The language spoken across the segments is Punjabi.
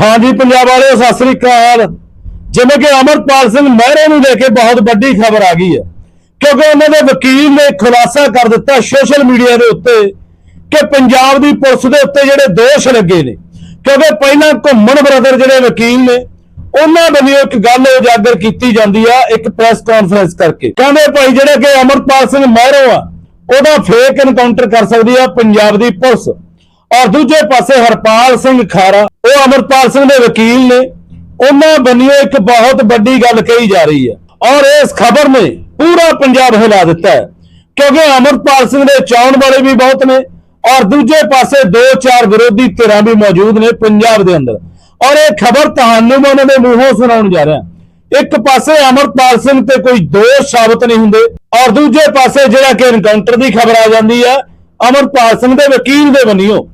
ਹਾਂਜੀ, ਪੰਜਾਬ ਵਾਲਿਓ, ਸਤਿ ਸ੍ਰੀ ਅਕਾਲ। ਜਿਵੇਂ ਕਿ ਅਮਰਪਾਲ ਸਿੰਘ ਮਹਿਰੇ ਨੂੰ ਲੈ ਕੇ ਬਹੁਤ ਵੱਡੀ ਖਬਰ ਆ ਗਈ ਹੈ। ਕਿਉਂਕਿ ਉਹਨਾਂ ਦੇ ਵਕੀਲ ਨੇ ਖੁਲਾਸਾ ਕਰ ਦਿੱਤਾ ਸੋਸ਼ਲ ਮੀਡੀਆ ਦੇ ਉੱਤੇ ਕਿ ਪੰਜਾਬ ਦੀ ਪੁਲਿਸ ਦੇ ਉੱਤੇ ਜਿਹੜੇ ਦੋਸ਼ ਲੱਗੇ ਨੇ। ਕਿਉਂਕਿ ਪਹਿਲਾਂ ਘੁੰਮਣ ਬ੍ਰਦਰ ਜਿਹੜੇ ਵਕੀਲ ਨੇ, ਉਹਨਾਂ ਵੱਲੋਂ ਇੱਕ ਗੱਲ ਉਜਾਗਰ ਕੀਤੀ ਜਾਂਦੀ ਆ, ਇੱਕ ਪ੍ਰੈਸ ਕਾਨਫਰੰਸ ਕਰਕੇ। ਕਹਿੰਦੇ ਭਾਈ, ਜਿਹੜੇ ਕਿ ਅਮਰਪਾਲ ਸਿੰਘ ਮਹਿਰੋ ਆ, ਉਹਦਾ ਫੇਕ ਐਨਕਾਊਂਟਰ ਕਰ ਸਕਦੀ ਆ ਪੰਜਾਬ ਦੀ ਪੁਲਿਸ। ਔਰ ਦੂਜੇ ਪਾਸੇ ਹਰਪਾਲ ਸਿੰਘ ਖਾਰਾ, ਉਹ ਅਮਰਪਾਲ ਸਿੰਘ ਦੇ ਵਕੀਲ ਨੇ। ਉਹਨਾਂ ਬੰਨਿਓ ਇੱਕ ਬਹੁਤ ਵੱਡੀ ਗੱਲ ਕਹੀ ਜਾ ਰਹੀ ਹੈ। ਔਰ ਇਸ ਖਬਰ ਨੇ ਪੂਰਾ ਪੰਜਾਬ ਹਿਲਾ ਦਿੱਤਾ ਹੈ। ਕਿਉਂਕਿ ਅਮਰਪਾਲ ਸਿੰਘ ਦੇ ਚਾਉਣ ਵਾਲੇ ਵੀ ਬਹੁਤ ਨੇ ਔਰ ਦੂਜੇ ਪਾਸੇ ਦੋ ਚਾਰ ਵਿਰੋਧੀ ਧਿਰਾਂ ਵੀ ਮੌਜੂਦ ਨੇ ਪੰਜਾਬ ਦੇ ਅੰਦਰ। ਔਰ ਇਹ ਖਬਰ ਤੁਹਾਨੂੰ ਮੈਂ ਉਹਨਾਂ ਦੇ ਮੂੰਹੋਂ ਸੁਣਾਉਣ ਜਾ ਰਿਹਾ ਇੱਕ ਪਾਸੇ ਅਮਰਪਾਲ ਸਿੰਘ ਤੇ ਕੋਈ ਦੋਸ਼ ਸਾਬਤ ਨਹੀਂ ਹੁੰਦੇ ਔਰ ਦੂਜੇ ਪਾਸੇ ਜਿਹੜਾ ਕਿ ਐਨਕਾਊਂਟਰ ਦੀ ਖਬਰ ਆ ਜਾਂਦੀ ਹੈ, ਅਮਰਪਾਲ ਸਿੰਘ ਦੇ ਵਕੀਲ ਦੇ ਬੰਨਿਓ।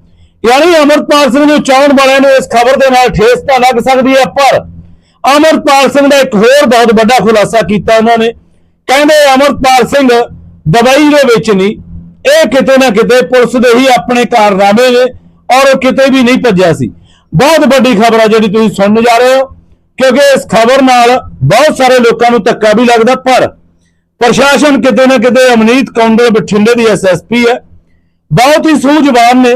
ਯਾਨੀ ਅਮਰਪਾਲ ਸਿੰਘ ਨੂੰ ਚਾਹਣ ਵਾਲਿਆਂ ਨੂੰ ਇਸ ਖਬਰ ਦੇ ਨਾਲ ਠੇਸ ਤਾਂ ਲੱਗ ਸਕਦੀ ਹੈ, ਪਰ ਅਮਰਪਾਲ ਸਿੰਘ ਦਾ ਇੱਕ ਹੋਰ ਬਹੁਤ ਵੱਡਾ ਖੁਲਾਸਾ ਕੀਤਾ ਉਹਨਾਂ ਨੇ। ਕਹਿੰਦੇ ਅਮਰਪਾਲ ਸਿੰਘ ਦਵਾਈ ਦੇ ਵਿੱਚ ਨਹੀਂ, ਇਹ ਕਿਤੇ ਨਾ ਕਿਤੇ ਪੁਲਿਸ ਦੇ ਹੀ ਆਪਣੇ ਕਾਰਨਾਮੇ ਨੇ ਔਰ ਉਹ ਕਿਤੇ ਵੀ ਨਹੀਂ ਭੱਜਿਆ ਸੀ। ਬਹੁਤ ਵੱਡੀ ਖਬਰ ਆ ਜਿਹੜੀ ਤੁਸੀਂ ਸੁਣਨ ਜਾ ਰਹੇ ਹੋ, ਕਿਉਂਕਿ ਇਸ ਖਬਰ ਨਾਲ ਬਹੁਤ ਸਾਰੇ ਲੋਕਾਂ ਨੂੰ ਧੱਕਾ ਵੀ ਲੱਗਦਾ, ਪਰ ਪ੍ਰਸ਼ਾਸਨ ਕਿਤੇ ਨਾ ਕਿਤੇ ਅਮਨੀਤ ਕੌਂਡਲ ਬਠਿੰਡੇ ਦੀ ਐਸਐਸਪੀ ਹੈ। ਬਹੁਤ ਹੀ ਸੂਝਵਾਨ ਨੇ।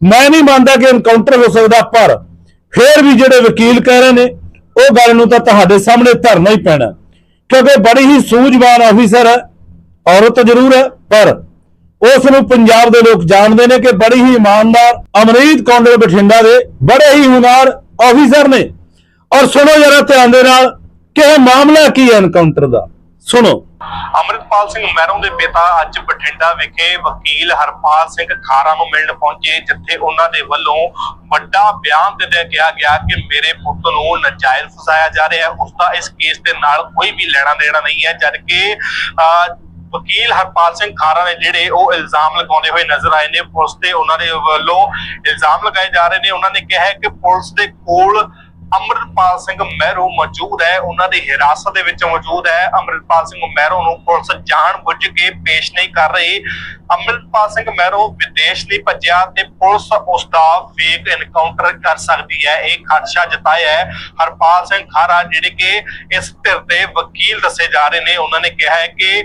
ਮੈਂ ਨਹੀਂ ਮੰਨਦਾ ਕਿ ਐਨਕਾਊਂਟਰ ਹੋ ਸਕਦਾ, ਪਰ ਫਿਰ ਵੀ ਜਿਹੜੇ ਵਕੀਲ ਕਹਿ ਰਹੇ ਨੇ, ਉਹ ਗੱਲ ਨੂੰ ਤਾਂ ਤੁਹਾਡੇ ਸਾਹਮਣੇ ਧਰਨਾ ਹੀ ਪੈਣਾ। ਕਿਉਂਕਿ ਬੜੀ ਹੀ ਸੂਝਵਾਨ ਆਫੀਸਰ ਹੈ, ਔਰਤ ਜ਼ਰੂਰ ਹੈ, ਪਰ ਉਸ ਨੂੰ ਪੰਜਾਬ ਦੇ ਲੋਕ ਜਾਣਦੇ ਨੇ ਕਿ ਬੜੀ ਹੀ ਇਮਾਨਦਾਰ, ਅਮਰੀਤ ਕੌਂਡਲ ਬਠਿੰਡਾ ਦੇ ਬੜੇ ਹੀ ਹੁਨਾਰ ਆਫੀਸਰ ਨੇ। ਔਰ ਸੁਣੋ ਜਰਾ ਧਿਆਨ ਦੇ ਨਾਲ ਕਿ ਇਹ ਮਾਮਲਾ ਕੀ ਹੈ ਐਨਕਾਊਂਟਰ ਦਾ। ਸੁਣੋ। ਅਮਰਿਤਪਾਲ ਸਿੰਘ ਮਹਿਰੋਂ ਦੇ ਪਿਤਾ ਅੱਜ ਬਠਿੰਡਾ ਵਿਖੇ ਵਕੀਲ ਹਰਪਾਲ ਸਿੰਘ ਖਾਰਾ ਨੂੰ ਮਿਲਣ ਪਹੁੰਚੇ, ਜਿੱਥੇ ਉਹਨਾਂ ਦੇ ਵੱਲੋਂ ਵੱਡਾ ਬਿਆਨ ਦੇ ਗਿਆ ਗਿਆ ਕਿ ਮੇਰੇ ਪੁੱਤ ਨੂੰ ਨਜਾਇਜ਼ ਫਸਾਇਆ ਜਾ ਰਿਹਾ ਹੈ। ਉਸ ਦਾ ਇਸ ਕੇਸ ਦੇ ਨਾਲ ਕੋਈ ਵੀ ਲੈਣਾ ਦੇਣਾ ਨਹੀਂ ਹੈ ਜਦਕਿ ਵਕੀਲ ਹਰਪਾਲ ਸਿੰਘ ਖਾਰਾ ਨੇ ਜਿਹੜੇ ਉਹ ਇਲਜ਼ਾਮ ਲਗਾਉਂਦੇ ਹੋਏ ਨਜ਼ਰ ਆਏ ਨੇ। ਪੁਲਿਸ ਤੇ ਉਹਨਾਂ ਦੇ ਵੱਲੋਂ ਇਲਜ਼ਾਮ ਲਗਾਏ ਜਾ ਰਹੇ ਨੇ। ਉਹਨਾਂ ਨੇ ਕਿਹਾ ਹੈ ਕਿ ਪੁਲਿਸ ਦੇ ਕੋਲ ਅਮਰਿਤਪਾਲ ਸਿੰਘ ਮਹਿਰੋ ਮੌਜੂਦ ਹੈ। ਉਹਨਾਂ ਦੀ ਹਿਰਾਸਤ ਦੇ ਵਿੱਚ ਮੌਜੂਦ ਹੈ। ਅਮਰਿਤਪਾਲ ਸਿੰਘ ਮਹਿਰੋ ਨੂੰ ਪੁਲਿਸ ਜਾਣ ਕੇ ਪੇਸ਼ ਨਹੀਂ ਕਰ ਰਹੀ। ਅਮਰਿਤਪਾਲ ਸਿੰਘ ਮਹਿਰੋ ਵਿਦੇਸ਼ ਲਈ ਭੱਜਿਆ ਤੇ ਪੁਲਿਸ ਉਸ ਦਾ ਫੇਕ ਐਨਕਾਊਂਟਰ ਕਰ ਸਕਦੀ ਹੈ। ਇਹ ਖਦਸ਼ਾ ਜਤਾਇਆ ਹੈ। ਹਰਪਾਲ ਸਿੰਘ ਖਾਰਾ ਜਿਹੜੇ ਕਿ ਇਸ ਧਿਰ ਦੇ ਵਕੀਲ ਦੱਸੇ ਜਾ ਰਹੇ ਨੇ, ਉਹਨਾਂ ਨੇ ਕਿਹਾ ਹੈ ਕਿ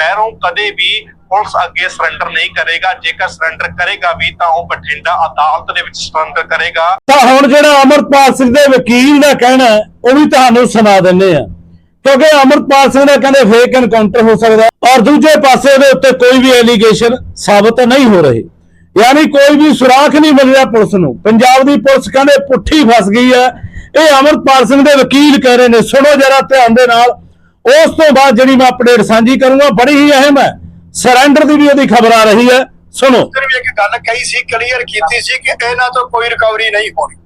ਮਹਿਰੋ ਕਦੇ ਵੀ ਪੁਲਿਸ ਅੱਗੇ ਸਰੈਂਡਰ ਨਹੀਂ ਕਰੇਗਾ, ਜੇਕਰ ਸਰੈਂਡਰ ਕਰੇਗਾ ਵੀ ਤਾਂ ਉਹ ਬਠਿੰਡਾ ਅਦਾਲਤ ਦੇ ਵਿੱਚ ਸਰੈਂਡਰ ਕਰੇਗਾ। ਤਾਂ ਹੁਣ ਜਿਹੜਾ ਅਮਰਪਾਲ ਸਿੰਘ ਦੇ ਵਕੀਲ ਦਾ ਕਹਿਣਾ ਉਹ ਵੀ ਤੁਹਾਨੂੰ ਸੁਣਾ ਦਿੰਨੇ ਆ ਕਿਉਂਕਿ ਅਮਰਪਾਲ ਸਿੰਘ ਦਾ ਕਹਿੰਦੇ ਫੇਕ ਐਨਕਾਊਂਟਰ ਹੋ ਸਕਦਾ ਔਰ ਦੂਜੇ ਪਾਸੇ ਉਹਦੇ ਉੱਤੇ ਕੋਈ ਵੀ ਐਲੀਗੇਸ਼ਨ ਸਾਬਤ ਨਹੀਂ ਹੋ ਰਹੇ। ਯਾਨੀ ਕੋਈ ਵੀ ਸੁਰਾਖ ਨਹੀਂ ਮਿਲ ਰਿਹਾ ਪੁਲਿਸ ਨੂੰ। ਪੰਜਾਬ ਦੀ ਪੁਲਿਸ ਕਹਿੰਦੇ ਪੁੱਠੀ ਫਸ ਗਈ ਹੈ। ਇਹ ਅਮਰਪਾਲ ਸਿੰਘ ਦੇ ਵਕੀਲ ਕਹਿ ਰਹੇ ਨੇ, ਸੁਣੋ ਜਰਾ ਧਿਆਨ ਦੇ ਨਾਲ। ਉਸ ਤੋਂ ਬਾਅਦ ਜਿਹੜੀ ਮੈਂ ਅਪਡੇਟ ਸਾਂਝੀ ਕਰੂੰਗਾ, ਬੜੀ ਹੀ ਅਹਿਮ ਹੈ। ਸਰੈਂਡਰ ਦੀ ਵੀ ਉਹਦੀ ਖਬਰ ਆ ਰਹੀ ਹੈ। ਸੁਣੋ। ਉੱਧਰ ਵੀ ਇੱਕ ਗੱਲ ਕਹੀ ਸੀ ਕਲੀਅਰ ਕੀਤੀ ਸੀ ਕਿ ਇਹਨਾਂ ਤੋਂ ਕੋਈ ਰਿਕਵਰੀ ਨਹੀਂ ਹੋਣੀ।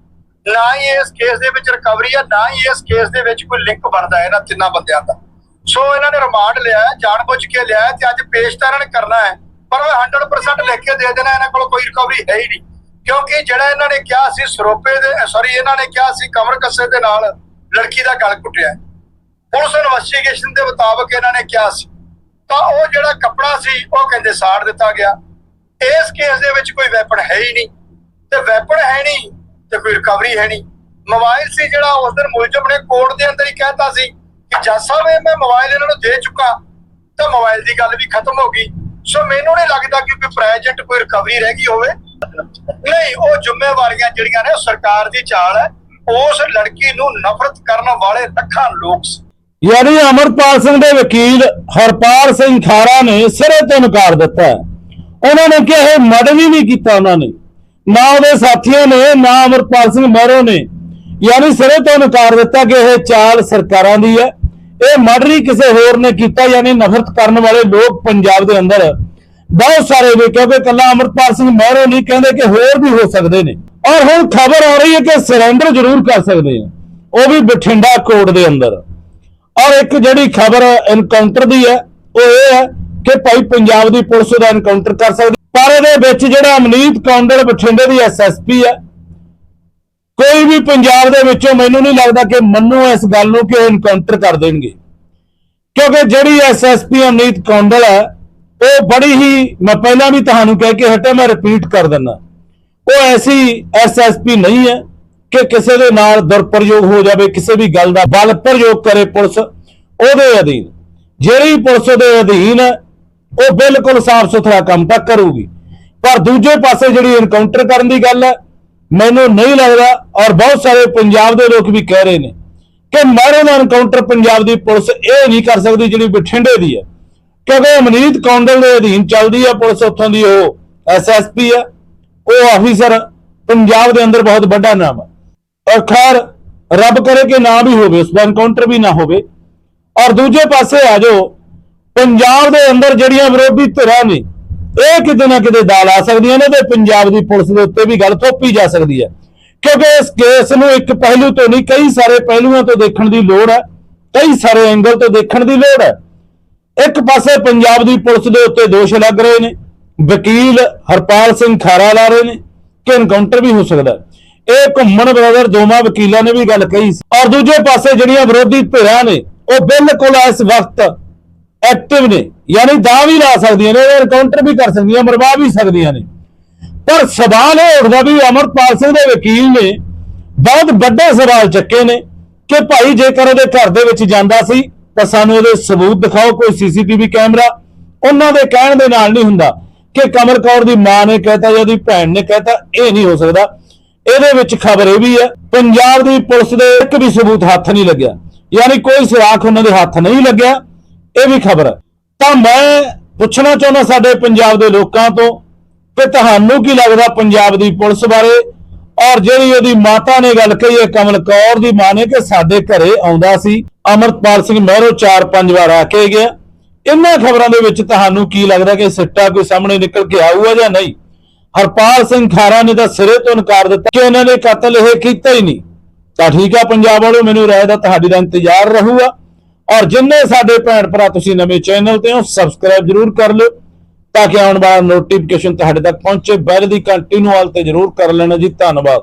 ਨਾ ਹੀ ਇਸ ਕੇਸ ਦੇ ਵਿੱਚ ਰਿਕਵਰੀ ਆ, ਨਾ ਹੀ ਇਸ ਕੇਸ ਦੇ ਵਿੱਚ ਕੋਈ ਲਿੰਕ ਬਣਦਾ ਹੈ ਇਹਨਾਂ ਤਿੰਨਾਂ ਬੰਦਿਆਂ ਦਾ। ਸੋ ਇਹਨਾਂ ਨੇ ਰਿਮਾਂਡ ਲਿਆ ਜਾਣਬੁੱਝ ਕੇ ਲਿਆ ਤੇ ਅੱਜ ਪੇਸ਼ ਤਾਂ ਇਹਨਾਂ ਨੇ ਕਰਨਾ ਹੈ। ਪਰ ਉਹ 100% ਲਿਖ ਕੇ ਦੇ ਦੇਣਾ, ਇਹਨਾਂ ਕੋਲ ਕੋਈ ਰਿਕਵਰੀ ਹੈ ਹੀ ਨਹੀਂ। ਕਿਉਂਕਿ ਜਿਹੜਾ ਇਹਨਾਂ ਨੇ ਕਿਹਾ ਸੀ ਸਰੋਪੇ ਦੇ ਸੌਰੀ ਇਹਨਾਂ ਨੇ ਕਿਹਾ ਸੀ ਕਮਰ ਕੱਸੇ ਦੇ ਨਾਲ ਲੜਕੀ ਦਾ ਗਲ ਘੁੱਟਿਆ ਪੁਲਿਸ ਇਨਵੈਸਟੀਗੇਸ਼ਨ ਦੇ ਮੁਤਾਬਕ ਇਹਨਾਂ ਨੇ ਕਿਹਾ ਸੀ। ਤਾਂ ਉਹ ਜਿਹੜਾ ਕੱਪੜਾ ਸੀ, ਉਹ ਕਹਿੰਦੇ ਸਾੜ ਦਿੱਤਾ ਗਿਆ। ਇਸ ਕੇਸ ਦੇ ਵਿੱਚ ਕੋਈ ਵੈਪਨ ਹੈ ਹੀ ਨਹੀਂ। ਤੇ ਵੈਪਨ ਹੈ ਨਹੀਂ, ਤੇ ਕੋਈ ਰਿਕਵਰੀ ਹੈ ਨਹੀਂ। ਮੋਬਾਈਲ ਸੀ ਜਿਹੜਾ ਉਸ ਦਿਨ ਮੁਲਜ਼ਮ ਨੇ ਕੋਰਟ ਦੇ ਅੰਦਰ ਹੀ ਕਹਿਤਾ ਸੀ ਕਿ ਜੱਜ ਸਾਹਿਬ ਮੈਂ ਮੋਬਾਈਲ ਇਹਨਾਂ ਨੂੰ ਦੇ ਚੁੱਕਾ, ਤਾਂ ਮੋਬਾਈਲ ਦੀ ਗੱਲ ਵੀ ਖਤਮ ਹੋ ਗਈ। ਸੋ ਮੈਨੂੰ ਨਹੀਂ ਲੱਗਦਾ ਕਿ ਕੋਈ ਪ੍ਰੈਜੈਂਟ ਕੋਈ ਰਿਕਵਰੀ ਰਹਿ ਗਈ ਹੋਵੇ। ਨਹੀਂ, ਉਹ ਜ਼ਿੰਮੇਵਾਰੀਆਂ ਜਿਹੜੀਆਂ ਨੇ ਸਰਕਾਰ ਦੀ ਚਾਲ ਹੈ। ਉਸ ਲੜਕੀ ਨੂੰ ਨਫ਼ਰਤ ਕਰਨ ਵਾਲੇ ਲੱਖਾਂ ਲੋਕ ਸੀ। ਯਾਨੀ ਅਮਰਪਾਲ ਸਿੰਘ ਦੇ ਵਕੀਲ ਹਰਪਾਲ ਸਿੰਘ ਖਾਰਾ ਨੇ ਸਿਰੇ ਤੋਂ ਨਕਾਰ ਦਿੱਤਾ ਉਹਨਾਂ ਨੇ ਕਿਹਾ, ਇਹ ਮਰਡਰ ਵੀ ਨਹੀਂ ਕੀਤਾ ਉਹਨਾਂ ਨੇ। ਨਾ ਉਹਦੇ ਸਾਥੀਆਂ ਨੇ, ਨਾ ਅਮਰਪਾਲ ਸਿੰਘ ਮਹਿਰੋ ਨੇ। ਯਾਨੀ ਸਿਰੇ ਤੋਂ ਨਕਾਰ ਦਿੱਤਾ ਕਿ ਇਹ ਚਾਲ ਸਰਕਾਰਾਂ ਦੀ ਹੈ। ਇਹ ਮਰਡਰ ਹੀ ਕਿਸੇ ਹੋਰ ਨੇ ਕੀਤਾ, ਯਾਨੀ ਨਫ਼ਰਤ ਕਰਨ ਵਾਲੇ ਲੋਕ ਪੰਜਾਬ ਦੇ ਅੰਦਰ ਬਹੁਤ ਸਾਰੇ ਨੇ, ਕਿਉਂਕਿ ਕੱਲਾ ਅਮਰਪਾਲ ਸਿੰਘ ਮਹਿਰੋ ਨਹੀਂ, ਕਹਿੰਦੇ ਕਿ ਹੋਰ ਵੀ ਹੋ ਸਕਦੇ ਨੇ। ਔਰ ਹੁਣ ਖਬਰ ਆ ਰਹੀ ਹੈ ਕਿ ਸਰੈਂਡਰ ਜ਼ਰੂਰ ਕਰ ਸਕਦੇ ਆ। ਉਹ ਵੀ ਬਠਿੰਡਾ ਕੋਰਟ ਦੇ ਅੰਦਰ। ਔਰ ਇੱਕ ਜਿਹੜੀ ਖਬਰ ਐਨਕਾਊਂਟਰ ਦੀ ਹੈ, ਉਹ ਇਹ ਹੈ ਕਿ ਭਾਈ ਪੰਜਾਬ ਦੀ ਪੁਲਿਸ ਦਾ ਐਨਕਾਊਂਟਰ ਕਰ ਸਕਦੀ ਪਰ ਇਹਦੇ ਵਿੱਚ ਜਿਹੜਾ ਅਮਨੀਤ ਕੌਂਡਲ ਬਠਿੰਡੇ ਦੀ ਐਸਐਸਪੀ ਹੈ, ਕੋਈ ਵੀ ਪੰਜਾਬ ਦੇ ਵਿੱਚੋਂ ਮੈਨੂੰ ਨਹੀਂ ਲੱਗਦਾ ਕਿ ਮੰਨੋ ਇਸ ਗੱਲ ਨੂੰ ਕਿ ਉਹ ਐਨਕਾਊਂਟਰ ਕਰ ਦੇਣਗੇ। ਕਿਉਂਕਿ ਜਿਹੜੀ ਐਸਐਸਪੀ ਅਮਨੀਤ ਕੌਂਡਲ ਹੈ, ਉਹ ਬੜੀ ਹੀ, ਮੈਂ ਪਹਿਲਾਂ ਵੀ ਤੁਹਾਨੂੰ ਕਹਿ ਕੇ ਹਟਿਆ ਮੈਂ ਰਿਪੀਟ ਕਰ ਦਿੰਦਾ। ਉਹ ਐਸੀ ਐਸਐਸਪੀ ਨਹੀਂ ਹੈ ਕਿ ਕਿਸੇ ਦੇ ਨਾਲ ਦੁਰਪ੍ਰਯੋਗ ਹੋ ਜਾਵੇ, ਕਿਸੇ ਵੀ ਗੱਲ ਦਾ ਬਲ ਪ੍ਰਯੋਗ ਕਰੇ ਪੁਲਿਸ, ਉਹਦੇ ਅਧੀਨ। ਜਿਹੜੀ ਪੁਲਿਸ ਦੇ ਅਧੀਨ, ਉਹ ਬਿਲਕੁਲ ਸਾਫ਼ ਸੁਥਰਾ ਕੰਮ ਤਾਂ ਕਰੂਗੀ। ਪਰ ਦੂਜੇ ਪਾਸੇ ਜਿਹੜੀ ਐਨਕਾਊਂਟਰ ਕਰਨ ਦੀ ਗੱਲ ਹੈ, ਮੈਨੂੰ ਨਹੀਂ ਲੱਗਦਾ, ਔਰ ਬਹੁਤ ਸਾਰੇ ਪੰਜਾਬ ਦੇ ਲੋਕ ਵੀ ਕਹਿ ਰਹੇ ਨੇ ਕਿ ਮਾਰੇ ਦਾ ਇਨਕਾਊਂਟਰ ਪੰਜਾਬ ਦੀ ਪੁਲਿਸ ਇਹ ਨਹੀਂ ਕਰ ਸਕਦੀ ਜਿਹੜੀ ਬਠਿੰਡੇ ਦੀ ਹੈ। ਕਿਉਂਕਿ ਅਮਨੀਤ ਕੌਂਡਲ ਦੇ ਅਧੀਨ ਚੱਲਦੀ ਹੈ ਪੁਲਿਸ, ਉੱਥੋਂ ਦੀ ਉਹ ਐਸਐਸਪੀ ਹੈ, ਉਹ ਆਫੀਸਰ ਪੰਜਾਬ ਦੇ ਅੰਦਰ ਬਹੁਤ ਵੱਡਾ ਨਾਮ ਹੈ। ਔਰ ਖੈਰ ਰੱਬ ਕਰੇ ਕਿ ਨਾ ਵੀ ਹੋਵੇ, ਉਸ ਦਾ ਐਨਕਾਊਂਟਰ ਵੀ ਨਾ ਹੋਵੇ। ਔਰ ਦੂਜੇ ਪਾਸੇ ਆ ਜਾਓ, ਪੰਜਾਬ ਦੇ ਅੰਦਰ ਜਿਹੜੀਆਂ ਵਿਰੋਧੀ ਧਿਰਾਂ ਨੇ, ਇਹ ਕਿਤੇ ਨਾ ਕਿਤੇ ਦਾਲ ਆ ਸਕਦੀਆਂ ਨੇ ਤੇ ਪੰਜਾਬ ਦੀ ਪੁਲਿਸ ਦੇ ਉੱਤੇ ਵੀ ਗੱਲ ਥੋਪੀ ਜਾ ਸਕਦੀ ਹੈ। ਕਿਉਂਕਿ ਇਸ ਕੇਸ ਨੂੰ ਇੱਕ ਪਹਿਲੂ ਤੋਂ ਨਹੀਂ, ਕਈ ਸਾਰੇ ਪਹਿਲੂਆਂ ਤੋਂ ਦੇਖਣ ਦੀ ਲੋੜ ਹੈ, ਕਈ ਸਾਰੇ ਐਂਗਲ ਤੋਂ ਦੇਖਣ ਦੀ ਲੋੜ ਹੈ। ਇੱਕ ਪਾਸੇ ਪੰਜਾਬ ਦੀ ਪੁਲਿਸ ਦੇ ਉੱਤੇ ਦੋਸ਼ ਲੱਗ ਰਹੇ ਨੇ, ਵਕੀਲ ਹਰਪਾਲ ਸਿੰਘ ਖਾਰਾ ਲਾ ਰਹੇ ਨੇ ਕਿ ਐਨਕਾਊਂਟਰ ਵੀ ਹੋ ਸਕਦਾ ਇਹ ਘੁੰਮਣ ਬ੍ਰਦਰ ਦੋਵਾਂ ਵਕੀਲਾਂ ਨੇ ਵੀ ਗੱਲ ਕਹੀ ਸੀ। ਔਰ ਦੂਜੇ ਪਾਸੇ ਜਿਹੜੀਆਂ ਵਿਰੋਧੀ ਧਿਰਾਂ ਨੇ, ਉਹ ਬਿਲਕੁਲ ਇਸ ਵਕਤ ਐਕਟਿਵ ਨੇ। ਯਾਨੀ ਦਾ ਵੀ ਲਾ ਸਕਦੀਆਂ ਨੇ ਐਨਕਾਊਂਟਰ ਵੀ ਕਰ ਸਕਦੀਆਂ, ਮਰਵਾ ਵੀ ਸਕਦੀਆਂ ਨੇ। ਪਰ ਸਵਾਲ ਇਹ ਉੱਠਦਾ ਵੀ ਅਮਰਪਾਲ ਸਿੰਘ ਦੇ ਵਕੀਲ ਨੇ ਬਹੁਤ ਵੱਡੇ ਸਵਾਲ ਚੱਕੇ ਨੇ ਕਿ ਭਾਈ ਜੇਕਰ ਉਹਦੇ ਘਰ ਦੇ ਵਿੱਚ ਜਾਂਦਾ ਸੀ, ਤਾਂ ਸਾਨੂੰ ਉਹਦੇ ਸਬੂਤ ਦਿਖਾਓ, ਕੋਈ ਸੀਸੀਟੀਵੀ ਕੈਮਰਾ। ਉਹਨਾਂ ਦੇ ਕਹਿਣ ਦੇ ਨਾਲ ਨਹੀਂ ਹੁੰਦਾ ਕਿ ਕਮਲ ਕੌਰ ਦੀ ਮਾਂ ਨੇ ਕਹਿਤਾ ਜਾਂ ਉਹਦੀ ਭੈਣ ਨੇ ਕਹਿਤਾ, ਇਹ ਨਹੀਂ ਹੋ ਸਕਦਾ। ਇਹਦੇ ਵਿੱਚ ਖਬਰ ਇਹ ਵੀ ਹੈ, ਪੰਜਾਬ ਦੀ ਪੁਲਿਸ ਦੇ ਇੱਕ ਵੀ ਸਬੂਤ ਹੱਥ ਨਹੀਂ ਲੱਗਿਆ। ਯਾਨੀ ਕੋਈ ਸੁਰਾਖ ਉਹਨਾਂ ਦੇ ਹੱਥ ਨਹੀਂ ਲੱਗਿਆ, ਇਹ ਵੀ ਖਬਰ ਤਾਂ ਮੈਂ ਪੁੱਛਣਾ ਚਾਹੁੰਦਾ ਸਾਡੇ ਪੰਜਾਬ ਦੇ ਲੋਕਾਂ ਤੋਂ ਕਿ ਤੁਹਾਨੂੰ ਕੀ ਲੱਗਦਾ ਪੰਜਾਬ ਦੀ ਪੁਲਿਸ ਬਾਰੇ? ਔਰ ਜਿਹੜੀ ਉਹਦੀ ਮਾਤਾ ਨੇ ਗੱਲ ਕਹੀ ਹੈ, ਕਮਲ ਕੌਰ ਦੀ ਮਾਂ ਨੇ ਕਿ ਸਾਡੇ ਘਰੇ ਆਉਂਦਾ ਸੀ, ਅਮਰਪਾਲ ਸਿੰਘ ਮਹਿਰੋ ਚਾਰ ਪੰਜ ਵਾਰ ਆ ਕੇ ਗਿਆ। ਇਹਨਾਂ ਖਬਰਾਂ ਦੇ ਵਿੱਚ ਤੁਹਾਨੂੰ ਕੀ ਲੱਗਦਾ ਕਿ ਸਿੱਟਾ ਕੋਈ ਸਾਹਮਣੇ ਨਿਕਲ ਕੇ ਆਊਗਾ ਜਾਂ ਨਹੀਂ? ਹਰਪਾਲ ਸਿੰਘ ਖਾਰਾ ਨੇ ਤਾਂ ਸਿਰੇ ਤੋਂ ਇਨਕਾਰ ਦਿੱਤਾ ਕਿ ਉਹਨਾਂ ਨੇ ਕਤਲ ਇਹ ਕੀਤਾ ਹੀ ਨਹੀਂ। ਤਾਂ ਠੀਕ ਆ, ਪੰਜਾਬ ਵਾਲਿਓ, ਮੈਨੂੰ ਰਾਏ ਦਾ ਤੁਹਾਡੀ ਦਾ ਇੰਤਜ਼ਾਰ ਰਹੂਗਾ। ਔਰ ਜਿੰਨੇ ਸਾਡੇ ਭੈਣ ਭਰਾ ਤੁਸੀਂ ਨਵੇਂ ਚੈਨਲ ਤੇ ਹੋ ਸਬਸਕ੍ਰਾਈਬ ਜਰੂਰ ਕਰ ਲਿਓ, ਤਾਂ ਕਿ ਆਉਣ ਵਾਲਾ ਨੋਟੀਫਿਕੇਸ਼ਨ ਤੁਹਾਡੇ ਤੱਕ ਪਹੁੰਚੇ। ਬੈਲ ਦੀ ਕੰਟੀਨਿਊ ਵਾਲ ਤੇ ਜਰੂਰ ਕਰ ਲੈਣਾ ਜੀ। ਧੰਨਵਾਦ।